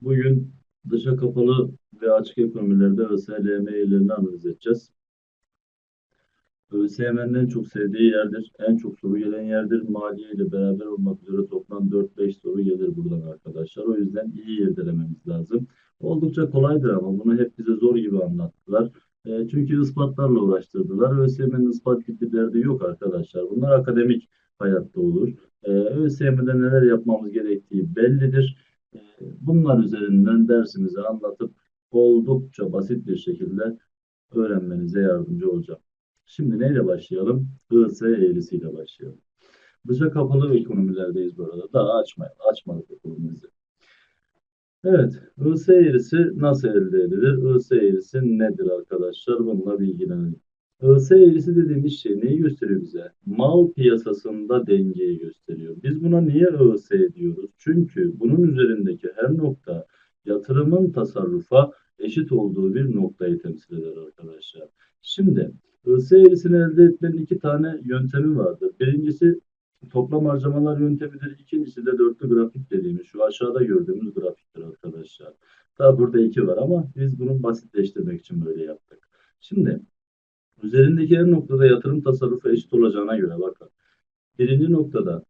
Bugün dışa kapalı ve açık ekonomilerde ÖSYM eğilerini analiz edeceğiz. ÖSYM'nin en çok sevdiği yerdir. En çok soru gelen yerdir. Maliye ile beraber olmak üzere toplam 4-5 soru gelir buradan arkadaşlar. O yüzden iyi irdelememiz lazım. Oldukça kolaydır ama bunu hep bize zor gibi anlattılar. E, çünkü ispatlarla uğraştırdılar. ÖSYM'nin ispat gibi derdi yok arkadaşlar. Bunlar akademik hayatta olur. E, ÖSYM'de neler yapmamız gerektiği bellidir. Bunlar üzerinden dersimizi anlatıp oldukça basit bir şekilde öğrenmenize yardımcı olacağım. Şimdi neyle başlayalım? IS eğrisiyle başlayalım. Dışa kapalı ekonomilerdeyiz bu arada. Daha açmayalım. Açmadık ekonomimizi. Evet. IS eğrisi nasıl elde edilir? IS eğrisi nedir arkadaşlar? Bununla bilgilenelim. IS eğrisi dediğimiz şey neyi gösteriyor bize? Mal piyasasında dengeyi gösteriyor. Biz buna niye IS diyoruz? Çünkü bunun üzerindeki her nokta yatırımın tasarrufa eşit olduğu bir noktayı temsil eder arkadaşlar. Şimdi IS eğrisini elde etmenin iki tane yöntemi vardır. Birincisi toplam harcamalar yöntemidir. İkincisi de dörtlü grafik dediğimiz şu aşağıda gördüğümüz grafiktir arkadaşlar. Tabi burada iki var ama biz bunu basitleştirmek için böyle yaptık. Şimdi üzerindeki her noktada yatırım tasarrufu eşit olacağına göre bakın. Birinci noktada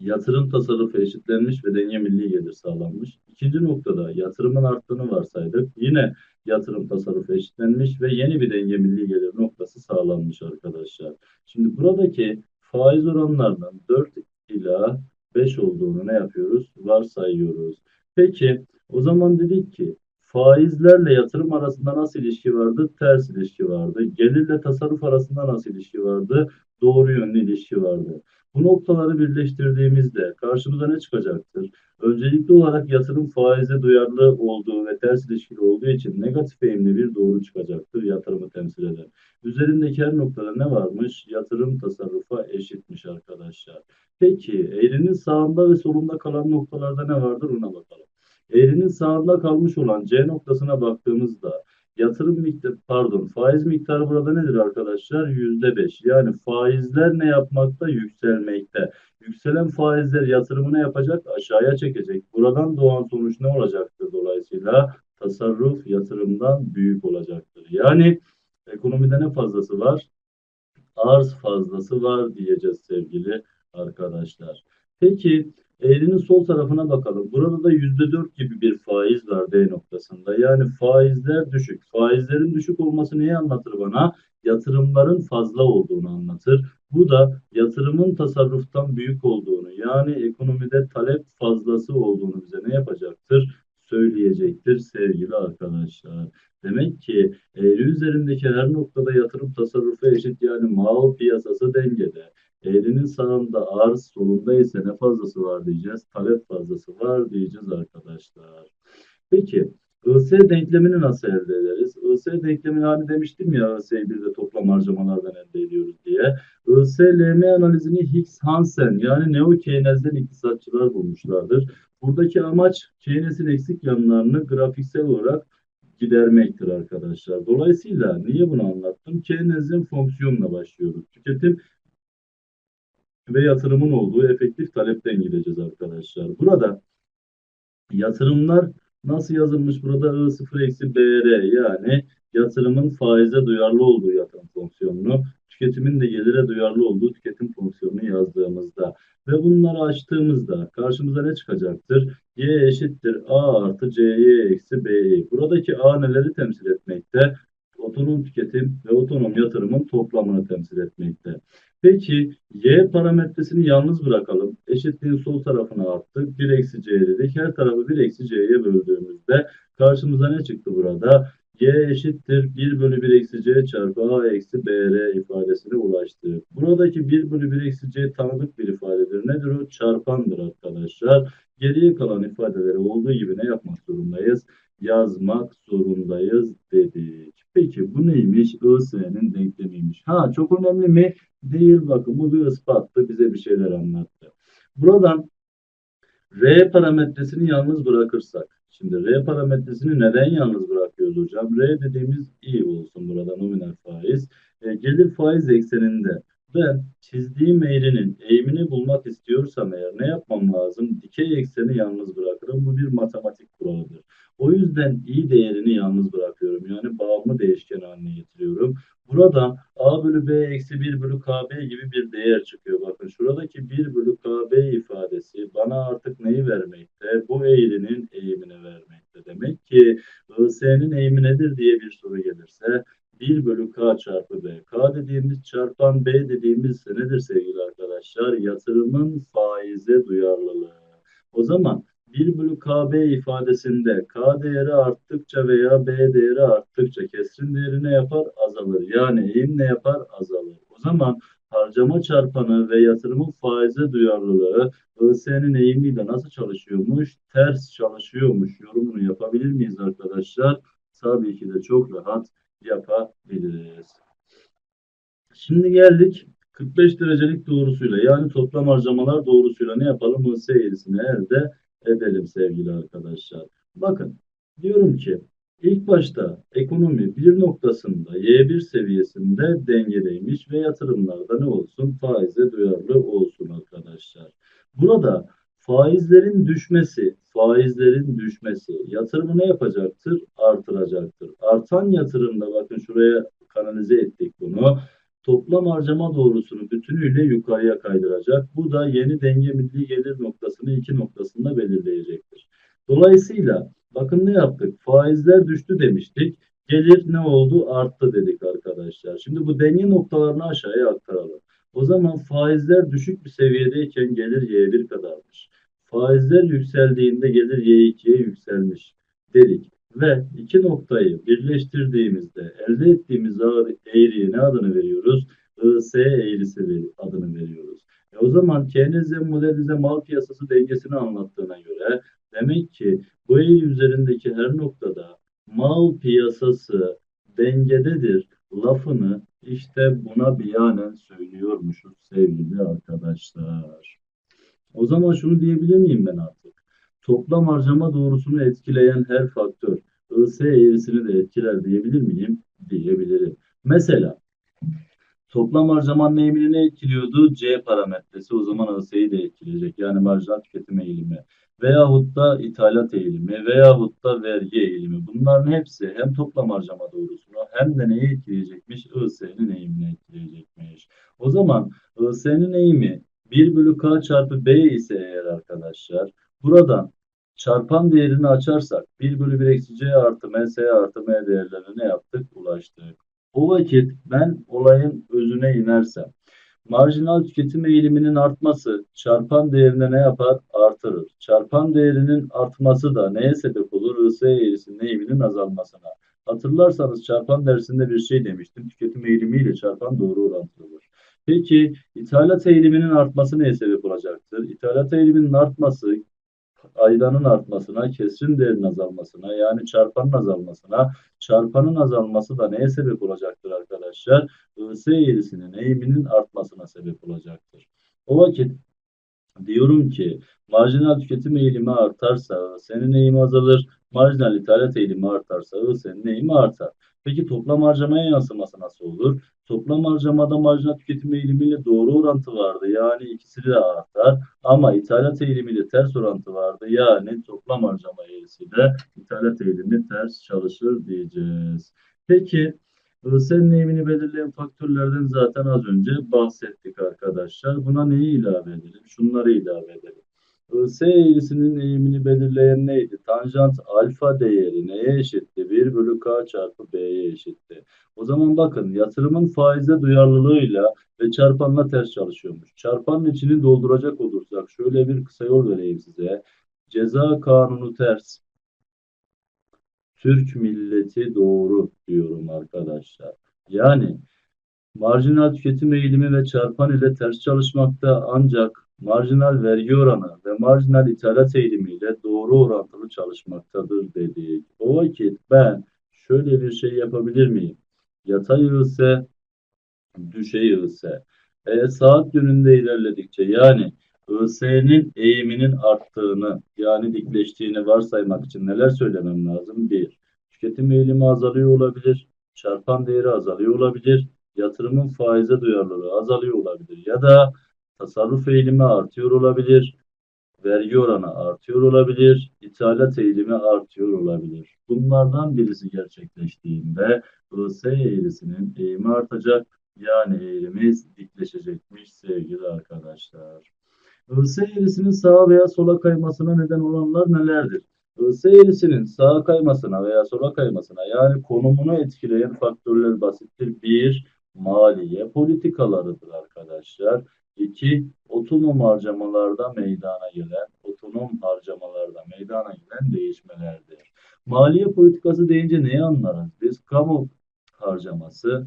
yatırım tasarrufu eşitlenmiş ve denge milli gelir sağlanmış. İkinci noktada yatırımın arttığını varsaydık. Yine yatırım tasarrufu eşitlenmiş ve yeni bir denge milli gelir noktası sağlanmış arkadaşlar. Şimdi buradaki faiz oranlarının 4 ila 5 olduğunu ne yapıyoruz? Varsayıyoruz. Peki o zaman dedik ki faizlerle yatırım arasında nasıl ilişki vardı? Ters ilişki vardı. Gelirle tasarruf arasında nasıl ilişki vardı? Doğru yönlü ilişki vardı. Bu noktaları birleştirdiğimizde karşımıza ne çıkacaktır? Öncelikli olarak yatırım faize duyarlı olduğu ve ters ilişkili olduğu için negatif eğimli bir doğru çıkacaktır yatırımı temsil eden. Üzerindeki her noktada ne varmış? Yatırım tasarrufa eşitmiş arkadaşlar. Peki eğrinin sağında ve solunda kalan noktalarda ne vardır ona bakalım. Eğrinin sağında kalmış olan C noktasına baktığımızda yatırım miktarı pardon faiz miktarı burada nedir arkadaşlar? Yüzde beş. Yani faizler ne yapmakta? Yükselmekte. Yükselen faizler yatırımını yapacak? Aşağıya çekecek. Buradan doğan sonuç ne olacaktır dolayısıyla? Tasarruf yatırımdan büyük olacaktır. Yani ekonomide ne fazlası var? Arz fazlası var diyeceğiz sevgili arkadaşlar. Peki eğrinin sol tarafına bakalım. Burada da %4 gibi bir faiz var D noktasında. Yani faizler düşük. Faizlerin düşük olması neyi anlatır bana? Yatırımların fazla olduğunu anlatır. Bu da yatırımın tasarruftan büyük olduğunu yani ekonomide talep fazlası olduğunu bize ne yapacaktır? Söyleyecektir sevgili arkadaşlar. Demek ki eğri üzerindeki her noktada yatırım tasarrufu eşit yani mal piyasası dengede. Eğrinin sağında arz, solunda ise ne fazlası var diyeceğiz? Talep fazlası var diyeceğiz arkadaşlar. Peki IS denklemini nasıl elde ederiz? IS denklemini hani demiştim ya IS'yi bir de toplam harcamalardan elde ediyoruz diye. IS-LM analizini Hicks Hansen yani Neo Keynes'den iktisatçılar bulmuşlardır. Buradaki amaç Keynes'in eksik yanlarını grafiksel olarak gidermektir arkadaşlar. Dolayısıyla niye bunu anlattım? Keynes'in fonksiyonuna başlıyoruz. Tüketim ve yatırımın olduğu efektif talepten gideceğiz arkadaşlar. Burada yatırımlar nasıl yazılmış? Burada I0 eksi BR yani yatırımın faize duyarlı olduğu yatırım fonksiyonunu, tüketimin de gelire duyarlı olduğu tüketim fonksiyonunu yazdığımızda ve bunları açtığımızda karşımıza ne çıkacaktır? Y eşittir A artı CY eksi BY. Buradaki A neleri temsil etmekte? Otonom tüketim ve otonom yatırımın toplamını temsil etmekte. Peki y parametresini yalnız bırakalım. Eşitliğin sol tarafına attık. 1 eksi c dedik. Her tarafı 1 eksi c'ye böldüğümüzde karşımıza ne çıktı burada? y eşittir 1 bölü 1 eksi c çarpı a eksi br ifadesine ulaştık. Buradaki 1 bölü 1 eksi c tanıdık bir ifadedir. Nedir o? Çarpandır arkadaşlar. Geriye kalan ifadeleri olduğu gibi ne yapmak zorundayız? Yazmak zorundayız dedik. Peki bu neymiş? ÖSYM'nin denklemiymiş. Ha çok önemli mi? Değil bakın bu bir ispattı bize bir şeyler anlattı. Buradan R parametresini yalnız bırakırsak. Şimdi R parametresini neden yalnız bırakıyoruz hocam? R dediğimiz i olsun burada nominal faiz. E, gelir faiz ekseninde Ben çizdiğim eğrinin eğimini bulmak istiyorsam eğer ne yapmam lazım? Dikey ekseni yalnız bırakırım. Bu bir matematik kuralıdır. O yüzden i değerini yalnız bırakıyorum. Yani bağımlı değişken haline getiriyorum. Buradan a bölü b eksi 1 bölü kb gibi bir değer çıkıyor. Bakın şuradaki 1 bölü kb ifadesi bana artık neyi vermekte? Bu eğrinin eğimini vermekte. Demek ki IS'nin eğimi nedir diye bir soru gelirse 1 bölü k çarpı b. K dediğimiz çarpan b dediğimiz nedir sevgili arkadaşlar? Yatırımın faize duyarlılığı. O zaman 1 bölü kb ifadesinde k değeri arttıkça veya b değeri arttıkça kesrin değeri ne yapar? Azalır. Yani eğim ne yapar? Azalır. O zaman harcama çarpanı ve yatırımın faize duyarlılığı ÖS'nin eğimiyle nasıl çalışıyormuş? Ters çalışıyormuş. Yorumunu yapabilir miyiz arkadaşlar? Tabii ki de çok rahat yapabiliriz. Şimdi geldik 45 derecelik doğrusuyla yani toplam harcamalar doğrusuyla ne yapalım? IS eğrisini elde edelim sevgili arkadaşlar. Bakın diyorum ki ilk başta ekonomi bir noktasında Y1 seviyesinde dengedeymiş ve yatırımlarda ne olsun? Faize duyarlı olsun arkadaşlar. Burada faizlerin düşmesi, faizlerin düşmesi yatırımı ne yapacaktır? Artıracaktır. Artan yatırımda bakın şuraya kanalize ettik bunu toplam harcama doğrusunu bütünüyle yukarıya kaydıracak. Bu da yeni denge milli gelir noktasını iki noktasında belirleyecektir. Dolayısıyla bakın ne yaptık? Faizler düştü demiştik. Gelir ne oldu? Arttı dedik arkadaşlar. Şimdi bu denge noktalarını aşağıya aktaralım. O zaman faizler düşük bir seviyedeyken gelir Y1 kadarmış. Faizler yükseldiğinde gelir Y2'ye yükselmiş dedik ve iki noktayı birleştirdiğimizde elde ettiğimiz eğriye ne adını veriyoruz? IS eğrisi adını veriyoruz. E o zaman Keynes'e modelize mal piyasası dengesini anlattığına göre demek ki bu eğri üzerindeki her noktada mal piyasası dengededir lafını işte buna biyanen söylüyormuşuz sevgili arkadaşlar. O zaman şunu diyebilir miyim ben artık? Toplam harcama doğrusunu etkileyen her faktör IS eğrisini de etkiler diyebilir miyim? Diyebilirim. Mesela toplam harcamanın eğimini ne etkiliyordu? C parametresi o zaman IS'yi de etkileyecek. Yani marjinal tüketim eğilimi veyahut da ithalat eğilimi veyahut da vergi eğilimi. Bunların hepsi hem toplam harcama doğrusunu hem de neyi etkileyecekmiş? IS'nin eğimini etkileyecekmiş. O zaman IS'nin eğimi 1 bölü K çarpı B ise eğer arkadaşlar buradan çarpan değerini açarsak 1 bölü 1 eksi C artı M, S artı M değerlerine ne yaptık? Ulaştık. O vakit ben olayın özüne inersem marjinal tüketim eğiliminin artması çarpan değerine ne yapar? Artırır. Çarpan değerinin artması da neye sebep olur? IS eğrisinin eğiminin azalmasına. Hatırlarsanız çarpan dersinde bir şey demiştim. Tüketim eğilimiyle çarpan doğru orantılıdır. Peki ithalat eğiliminin artması neye sebep olacaktır? İthalat eğiliminin artması aydanın artmasına, kesrin değerinin azalmasına yani çarpanın azalmasına, çarpanın azalması da neye sebep olacaktır arkadaşlar? IS eğrisinin eğiminin artmasına sebep olacaktır. O vakit diyorum ki marjinal tüketim eğilimi artarsa senin eğimi azalır, marjinal ithalat eğilimi artarsa senin eğimi artar. Peki toplam harcamaya yansıması nasıl olur? Toplam harcamada marjinal tüketim eğilimiyle doğru orantı vardı. Yani ikisi de artar. Ama ithalat eğilimiyle ters orantı vardı. Yani toplam harcama eğrisiyle ithalat eğilimi ters çalışır diyeceğiz. Peki senin eğimini belirleyen faktörlerden zaten az önce bahsettik arkadaşlar. Buna neyi ilave edelim? Şunları ilave edelim. S eğrisinin eğimini belirleyen neydi? Tanjant alfa değeri neye eşitti? 1 bölü k çarpı b'ye eşitti. O zaman bakın yatırımın faize duyarlılığıyla ve çarpanla ters çalışıyormuş. Çarpanın içini dolduracak olursak şöyle bir kısa yol vereyim size. Ceza kanunu ters. Türk milleti doğru diyorum arkadaşlar. Yani marjinal tüketim eğilimi ve çarpan ile ters çalışmakta ancak marjinal vergi oranı ve marjinal ithalat eğilimiyle doğru orantılı çalışmaktadır dedik. O vakit ben şöyle bir şey yapabilir miyim? Yatay yığılsa, düşey yığılsa. E, saat yönünde ilerledikçe yani ÖS'nin eğiminin arttığını yani dikleştiğini varsaymak için neler söylemem lazım? Bir, tüketim eğilimi azalıyor olabilir, çarpan değeri azalıyor olabilir yatırımın faize duyarlılığı azalıyor olabilir ya da tasarruf eğilimi artıyor olabilir, vergi oranı artıyor olabilir, ithalat eğilimi artıyor olabilir. Bunlardan birisi gerçekleştiğinde IS eğrisinin eğimi artacak, yani eğrimiz dikleşecekmiş sevgili arkadaşlar. IS eğrisinin sağa veya sola kaymasına neden olanlar nelerdir? IS eğrisinin sağa kaymasına veya sola kaymasına yani konumunu etkileyen faktörler basittir. 1. Maliye politikalarıdır arkadaşlar. 2. Otonom harcamalarda meydana gelen, otonom harcamalarda meydana gelen değişmelerdir. Maliye politikası deyince neyi anlarız? Biz kamu harcaması,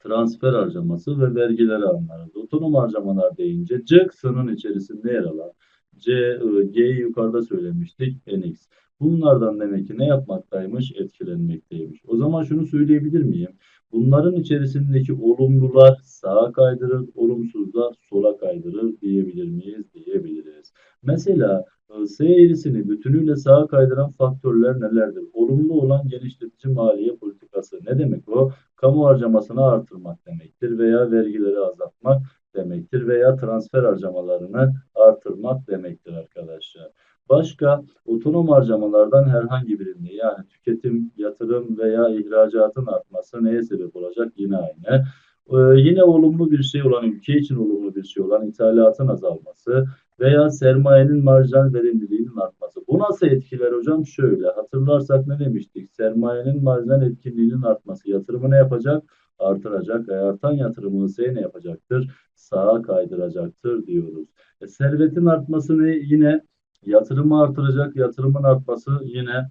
transfer harcaması ve vergileri anlarız. Otonom harcamalar deyince kısmının içerisinde yer alan C, G'yi yukarıda söylemiştik. NX. Bunlardan demek ki ne yapmaktaymış? Etkilenmekteymiş. O zaman şunu söyleyebilir miyim? Bunların içerisindeki olumlular sağa kaydırır, olumsuzlar sola kaydırır diyebilir miyiz? Diyebiliriz. Mesela e, S eğrisini bütünüyle sağa kaydıran faktörler nelerdir? Olumlu olan genişletici maliye politikası. Ne demek o? Kamu harcamasını artırmak demektir veya vergileri azaltmak demektir veya transfer harcamalarını artırmak demektir arkadaşlar. Başka otonom harcamalardan herhangi birinde yani tüketim, yatırım veya ihracatın artması neye sebep olacak? Yine aynı. Ee, yine olumlu bir şey olan, ülke için olumlu bir şey olan ithalatın azalması veya sermayenin marjinal verimliliğinin artması. Bu nasıl etkiler hocam? Şöyle hatırlarsak ne demiştik? Sermayenin marjinal etkinliğinin artması yatırımı ne yapacak? Artıracak. E, artan yatırımı ise ne yapacaktır? Sağa kaydıracaktır diyoruz. E, servetin artması ne? Yine yatırımı artıracak. Yatırımın artması yine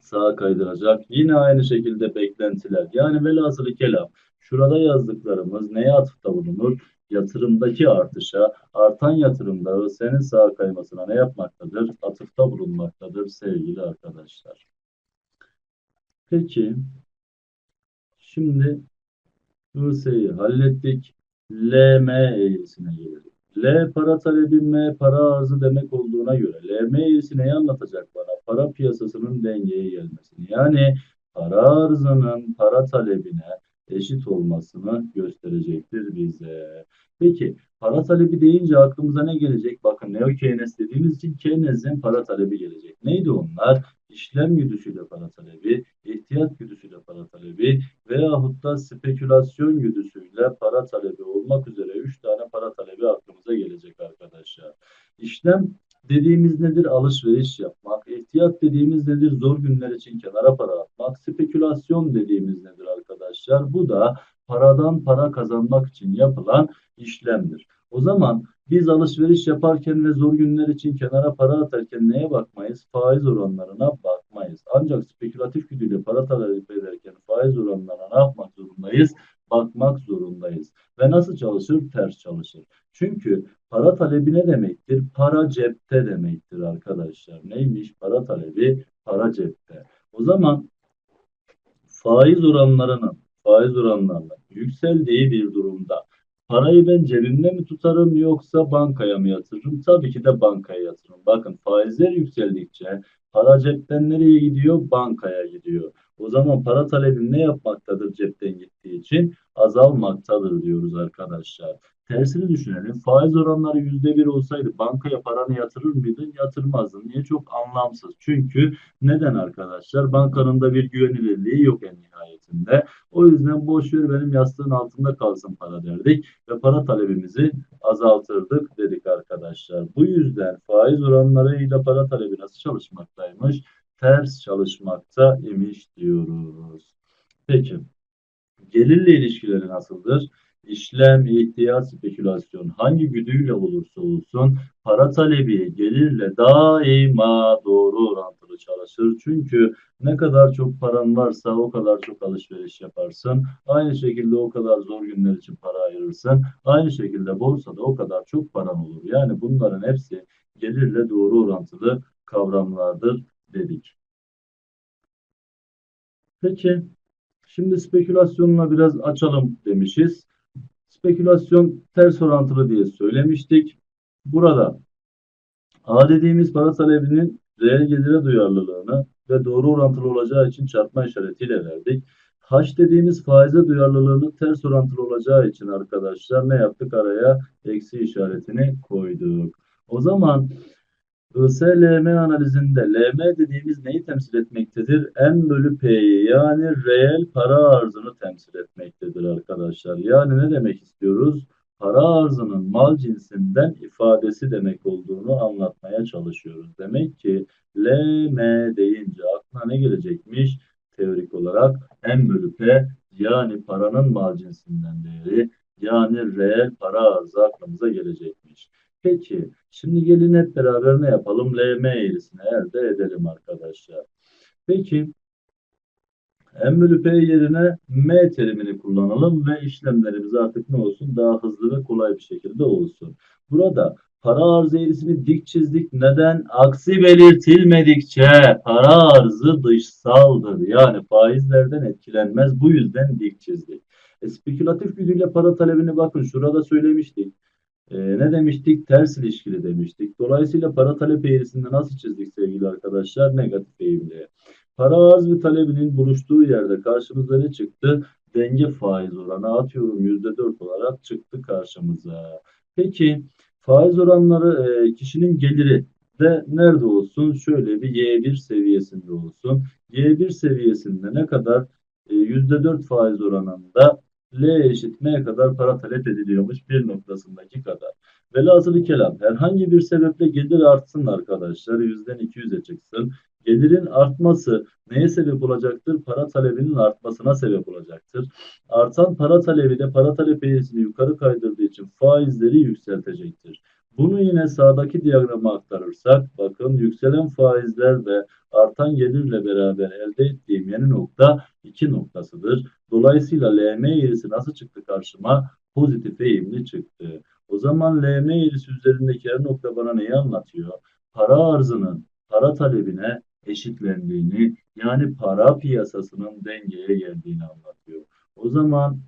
sağa kaydıracak. Yine aynı şekilde beklentiler. Yani velhasılı kelam. Şurada yazdıklarımız neye atıfta bulunur? Yatırımdaki artışa, artan yatırımda senin sağa kaymasına ne yapmaktadır? Atıfta bulunmaktadır sevgili arkadaşlar. Peki, şimdi IS'yi hallettik. LM eğrisine gelelim. L para talebi, M para arzı demek olduğuna göre LM eğrisi neyi anlatacak bana? Para piyasasının dengeye gelmesini. Yani para arzının para talebine eşit olmasını gösterecektir bize. Peki para talebi deyince aklımıza ne gelecek? Bakın Neo Keynes dediğimiz için Keynes'in para talebi gelecek. Neydi onlar? İşlem güdüsüyle para talebi, ihtiyat güdüsüyle para talebi veyahut da spekülasyon güdüsüyle para talebi olmak üzere 3 tane para talebi aklımıza gelecek arkadaşlar. İşlem dediğimiz nedir? Alışveriş yapmak. İhtiyat dediğimiz nedir? Zor günler için kenara para atmak. Spekülasyon dediğimiz nedir arkadaşlar? Bu da paradan para kazanmak için yapılan işlemdir. O zaman biz alışveriş yaparken ve zor günler için kenara para atarken neye bakmayız? Faiz oranlarına bakmayız. Ancak spekülatif güdüyle para talep ederken faiz oranlarına ne yapmak zorundayız? Bakmak zorundayız. Ve nasıl çalışır? Ters çalışır. Çünkü para talebi ne demektir? Para cepte demektir arkadaşlar. Neymiş? Para talebi para cepte. O zaman faiz oranlarının faiz oranlarının yükseldiği bir durumda parayı ben cebimde mi tutarım yoksa bankaya mı yatırırım? Tabii ki de bankaya yatırırım. Bakın faizler yükseldikçe para cepten nereye gidiyor? Bankaya gidiyor. O zaman para talebin ne yapmaktadır cepten gittiği için? Azalmaktadır diyoruz arkadaşlar. Tersini düşünelim. Faiz oranları yüzde bir olsaydı bankaya paranı yatırır mıydın? Yatırmazdın. Niye? Çok anlamsız. Çünkü neden arkadaşlar? Bankanın da bir güvenilirliği yok en nihayetinde. O yüzden boş ver benim yastığın altında kalsın para derdik ve para talebimizi azaltırdık dedik arkadaşlar. Bu yüzden faiz oranlarıyla para talebi nasıl çalışmaktaymış? Ters çalışmakta imiş diyoruz. Peki. Gelirle ilişkileri nasıldır? İşlem, ihtiyat, spekülasyon hangi güdüyle olursa olsun para talebi gelirle daima doğru orantılı çalışır. Çünkü ne kadar çok paran varsa o kadar çok alışveriş yaparsın. Aynı şekilde o kadar zor günler için para ayırırsın. Aynı şekilde borsada o kadar çok paran olur. Yani bunların hepsi gelirle doğru orantılı kavramlardır dedik. Peki, şimdi spekülasyonla biraz açalım demişiz. Spekülasyon ters orantılı diye söylemiştik. Burada A dediğimiz para talebinin reel gelire duyarlılığını ve doğru orantılı olacağı için çarpma işaretiyle verdik. H dediğimiz faize duyarlılığının ters orantılı olacağı için arkadaşlar ne yaptık? Araya eksi işaretini koyduk. O zaman ISLM analizinde LM dediğimiz neyi temsil etmektedir? M bölü P'yi yani reel para arzını temsil etmektedir arkadaşlar. Yani ne demek istiyoruz? Para arzının mal cinsinden ifadesi demek olduğunu anlatmaya çalışıyoruz. Demek ki LM deyince aklına ne gelecekmiş? Teorik olarak M bölü P yani paranın mal cinsinden değeri yani reel para arzı aklımıza gelecekmiş. Peki şimdi gelin hep beraber ne yapalım? LM eğrisini elde edelim arkadaşlar. Peki M bölü P yerine M terimini kullanalım ve işlemlerimiz artık ne olsun? Daha hızlı ve kolay bir şekilde olsun. Burada para arz eğrisini dik çizdik. Neden? Aksi belirtilmedikçe para arzı dışsaldır. Yani faizlerden etkilenmez. Bu yüzden dik çizdik. E, spekülatif güdüyle para talebini bakın şurada söylemiştik. E, ne demiştik? Ters ilişkili demiştik. Dolayısıyla para talep eğrisinde nasıl çizdik sevgili arkadaşlar? Negatif eğimli. Para arz ve talebinin buluştuğu yerde karşımıza ne çıktı? Denge faiz oranı atıyorum %4 olarak çıktı karşımıza. Peki faiz oranları e, kişinin geliri de nerede olsun? Şöyle bir Y1 seviyesinde olsun. Y1 seviyesinde ne kadar? E, %4 faiz oranında L eşit M kadar para talep ediliyormuş bir noktasındaki kadar. Velhasılı kelam herhangi bir sebeple gelir artsın arkadaşlar. Yüzden 200'e çıksın. Gelirin artması neye sebep olacaktır? Para talebinin artmasına sebep olacaktır. Artan para talebi de para talep eğrisini yukarı kaydırdığı için faizleri yükseltecektir. Bunu yine sağdaki diyagrama aktarırsak bakın yükselen faizler ve artan gelirle beraber elde ettiğim yeni nokta iki noktasıdır. Dolayısıyla LM eğrisi nasıl çıktı karşıma? Pozitif eğimli çıktı. O zaman LM eğrisi üzerindeki her nokta bana neyi anlatıyor? Para arzının para talebine eşitlendiğini yani para piyasasının dengeye geldiğini anlatıyor. O zaman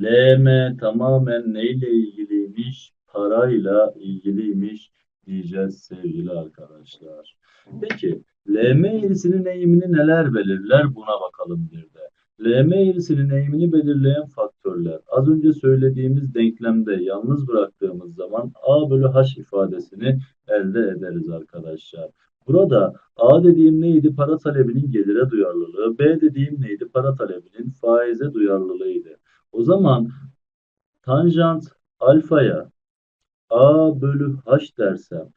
LM tamamen neyle ilgiliymiş? Parayla ilgiliymiş diyeceğiz sevgili arkadaşlar. Peki LM eğrisinin eğimini neler belirler? Buna bakalım bir de. LM eğrisinin eğimini belirleyen faktörler. Az önce söylediğimiz denklemde yalnız bıraktığımız zaman A bölü H ifadesini elde ederiz arkadaşlar. Burada A dediğim neydi? Para talebinin gelire duyarlılığı. B dediğim neydi? Para talebinin faize duyarlılığıydı. O zaman tanjant alfaya A bölü H dersem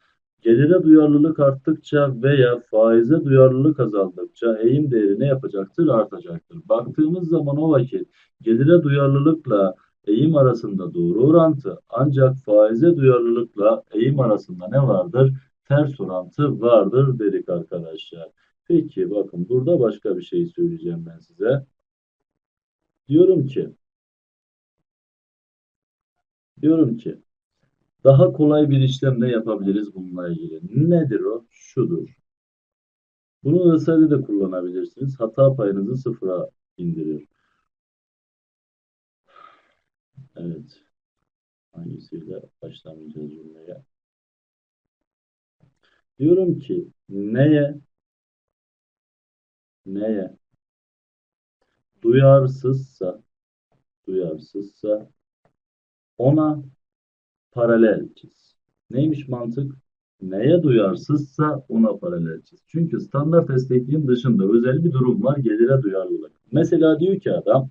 gelire duyarlılık arttıkça veya faize duyarlılık azaldıkça eğim değeri ne yapacaktır? Artacaktır. Baktığımız zaman o vakit gelire duyarlılıkla eğim arasında doğru orantı ancak faize duyarlılıkla eğim arasında ne vardır? Ters orantı vardır dedik arkadaşlar. Peki bakın burada başka bir şey söyleyeceğim ben size. Diyorum ki diyorum ki daha kolay bir işlemle yapabiliriz bununla ilgili. Nedir o? Şudur. Bunu ÖSYM'de de kullanabilirsiniz. Hata payınızı sıfıra indirir. Evet. Hangisiyle başlamayacağız cümleye? Diyorum ki neye neye duyarsızsa duyarsızsa ona paralel çiz. Neymiş mantık? Neye duyarsızsa ona paralel çiz. Çünkü standart esnekliğin dışında özel bir durum var. Gelire duyarlılık. Mesela diyor ki adam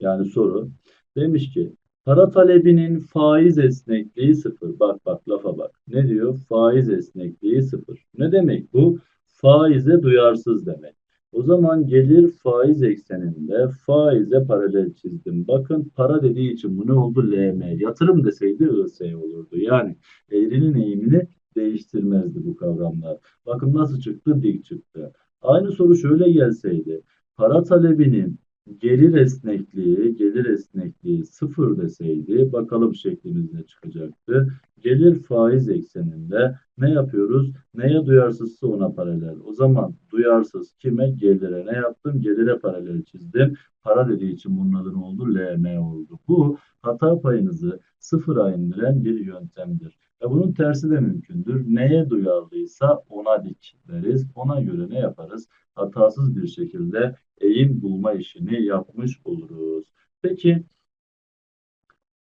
yani soru demiş ki para talebinin faiz esnekliği sıfır. Bak bak lafa bak. Ne diyor? Faiz esnekliği sıfır. Ne demek bu? Faize duyarsız demek. O zaman gelir faiz ekseninde faize paralel çizdim. Bakın para dediği için bu ne oldu? LM. Yatırım deseydi IS olurdu. Yani eğrinin eğimini değiştirmezdi bu kavramlar. Bakın nasıl çıktı? Dik çıktı. Aynı soru şöyle gelseydi. Para talebinin gelir esnekliği, gelir esnekliği sıfır deseydi bakalım şeklimiz ne çıkacaktı. Gelir faiz ekseninde ne yapıyoruz? Neye duyarsızsa ona paralel. O zaman duyarsız kime? Gelire. Ne yaptım? Gelire paralel çizdim. Para dediği için bunun adı ne oldu? LM oldu. Bu hata payınızı sıfıra indiren bir yöntemdir. Ve bunun tersi de mümkündür. Neye duyarlıysa ona dik deriz. Ona göre ne yaparız? Hatasız bir şekilde eğim bulma işini yapmış oluruz. Peki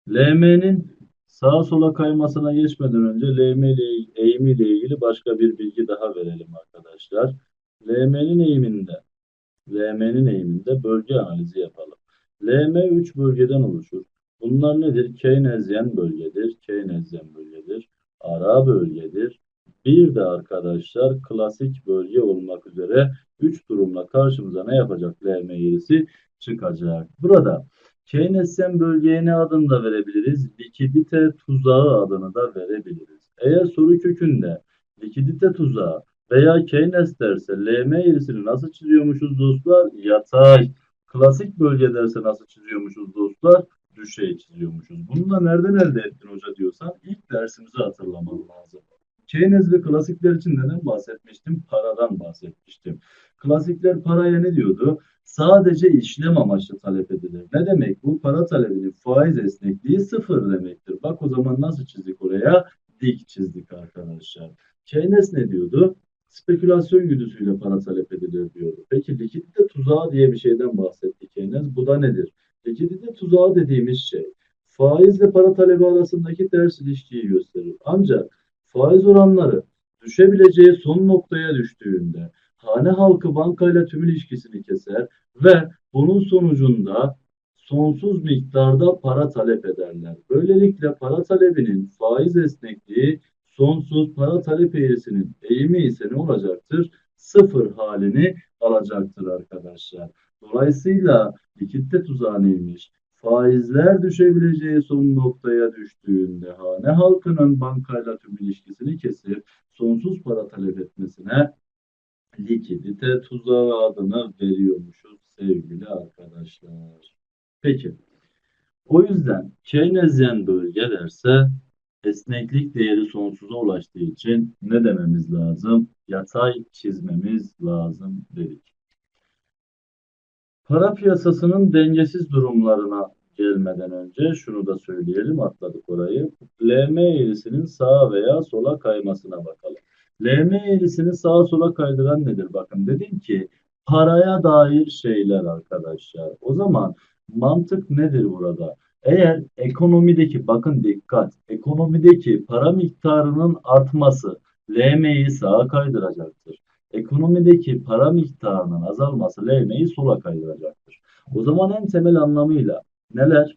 LM'nin sağa sola kaymasına geçmeden önce LM ile eğimi ile ilgili başka bir bilgi daha verelim arkadaşlar. LM'nin eğiminde LM'nin eğiminde bölge analizi yapalım. LM 3 bölgeden oluşur. Bunlar nedir? Keynesyen bölgedir. Keynesyen bölgedir. Ara bölgedir. Bir de arkadaşlar klasik bölge olmak üzere 3 durumla karşımıza ne yapacak? LM eğrisi çıkacak. Burada Keynesyen bölgeye ne adını da verebiliriz? Likidite tuzağı adını da verebiliriz. Eğer soru kökünde likidite tuzağı veya Keynes derse LM eğrisini nasıl çiziyormuşuz dostlar? Yatay. Klasik bölge derse nasıl çiziyormuşuz dostlar? Düşey çiziyormuşuz. Bunu da nereden elde ettin hoca diyorsan ilk dersimizi hatırlaman lazım. Keynes ve klasikler için neden bahsetmiştim? Paradan bahsetmiştim. Klasikler paraya ne diyordu? Sadece işlem amaçlı talep edilir. Ne demek bu? Para talebinin faiz esnekliği sıfır demektir. Bak o zaman nasıl çizdik oraya? Dik çizdik arkadaşlar. Keynes ne diyordu? Spekülasyon güdüsüyle para talep edilir diyordu. Peki likidite tuzağı diye bir şeyden bahsetti Keynes. Bu da nedir? Likidite tuzağı dediğimiz şey faizle para talebi arasındaki ters ilişkiyi gösterir. Ancak faiz oranları düşebileceği son noktaya düştüğünde hane halkı bankayla tüm ilişkisini keser ve bunun sonucunda sonsuz miktarda para talep ederler. Böylelikle para talebinin faiz esnekliği sonsuz para talep eğrisinin eğimi ise ne olacaktır? Sıfır halini alacaktır arkadaşlar. Dolayısıyla likitte tuzağı neymiş? Faizler düşebileceği son noktaya düştüğünde hane halkının bankayla tüm ilişkisini kesip sonsuz para talep etmesine likidite tuzağı adını veriyormuşuz sevgili arkadaşlar. Peki. O yüzden Keynesyen bölge derse esneklik değeri sonsuza ulaştığı için ne dememiz lazım? Yatay çizmemiz lazım dedik. Para piyasasının dengesiz durumlarına gelmeden önce şunu da söyleyelim atladık orayı. LM eğrisinin sağa veya sola kaymasına bakalım. LM eğrisini sağa sola kaydıran nedir? Bakın dedim ki paraya dair şeyler arkadaşlar. O zaman mantık nedir burada? Eğer ekonomideki bakın dikkat ekonomideki para miktarının artması LM'yi sağa kaydıracaktır. Ekonomideki para miktarının azalması LM'yi sola kaydıracaktır. O zaman en temel anlamıyla neler?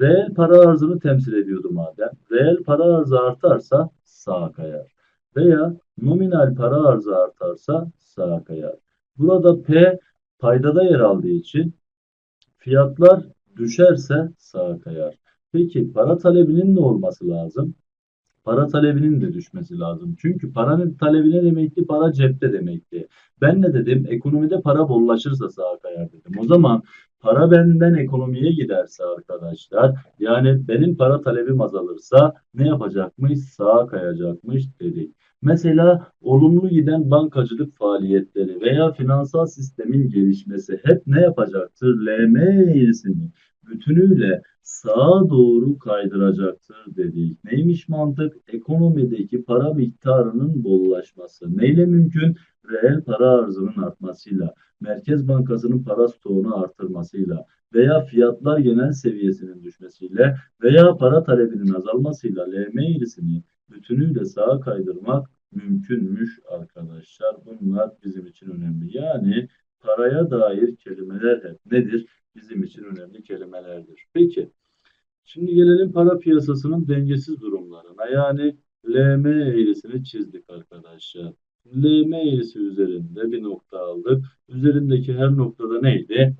Reel para arzını temsil ediyordu madem. Reel para arzı artarsa sağa kayar. Veya nominal para arzı artarsa sağa kayar. Burada P paydada yer aldığı için fiyatlar düşerse sağa kayar. Peki para talebinin ne olması lazım? Para talebinin de düşmesi lazım. Çünkü paranın talebi ne demekti? Para cepte demekti. Ben ne dedim? Ekonomide para bollaşırsa sağa kayar dedim. O zaman para benden ekonomiye giderse arkadaşlar yani benim para talebim azalırsa ne yapacakmış? Sağa kayacakmış dedik. Mesela olumlu giden bankacılık faaliyetleri veya finansal sistemin gelişmesi hep ne yapacaktır? LM eğrisini bütünüyle sağa doğru kaydıracaktır dedik. Neymiş mantık? Ekonomideki para miktarının bollaşması. Neyle mümkün? Reel para arzının artmasıyla, Merkez Bankası'nın para stoğunu artırmasıyla veya fiyatlar genel seviyesinin düşmesiyle veya para talebinin azalmasıyla LM eğrisini bütünüyle sağa kaydırmak mümkünmüş arkadaşlar. Bunlar bizim için önemli. Yani paraya dair kelimeler hep nedir? Bizim için önemli kelimelerdir. Peki. Şimdi gelelim para piyasasının dengesiz durumlarına. Yani LM eğrisini çizdik arkadaşlar. LM eğrisi üzerinde bir nokta aldık. Üzerindeki her noktada neydi?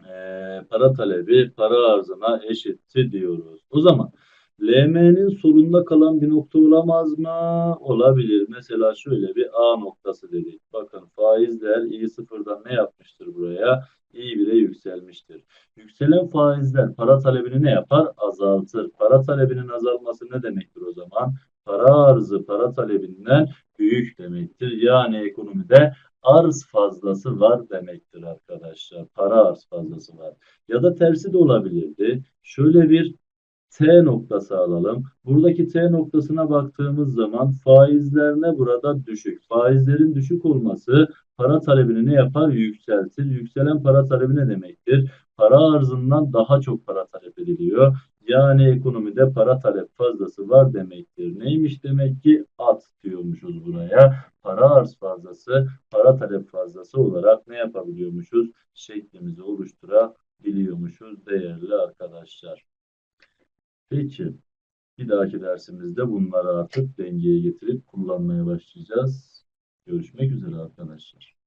Ee, para talebi para arzına eşitti diyoruz. O zaman LM'nin solunda kalan bir nokta olamaz mı? Olabilir. Mesela şöyle bir A noktası dedik. Bakın faizler i sıfırdan ne yapmıştır buraya? İ1'e yükselmiştir. Yükselen faizler para talebini ne yapar? Azaltır. Para talebinin azalması ne demektir o zaman? Para arzı para talebinden büyük demektir. Yani ekonomide arz fazlası var demektir arkadaşlar. Para arz fazlası var. Ya da tersi de olabilirdi. Şöyle bir T noktası alalım. Buradaki T noktasına baktığımız zaman faizler ne burada düşük. Faizlerin düşük olması para talebini ne yapar? Yükseltir. Yükselen para talebi ne demektir? Para arzından daha çok para talep ediliyor. Yani ekonomide para talep fazlası var demektir. Neymiş demek ki? At diyormuşuz buraya. Para arz fazlası, para talep fazlası olarak ne yapabiliyormuşuz? Şeklimizi oluşturabiliyormuşuz değerli arkadaşlar. Peki. Bir dahaki dersimizde bunları artık dengeye getirip kullanmaya başlayacağız. Görüşmek üzere arkadaşlar.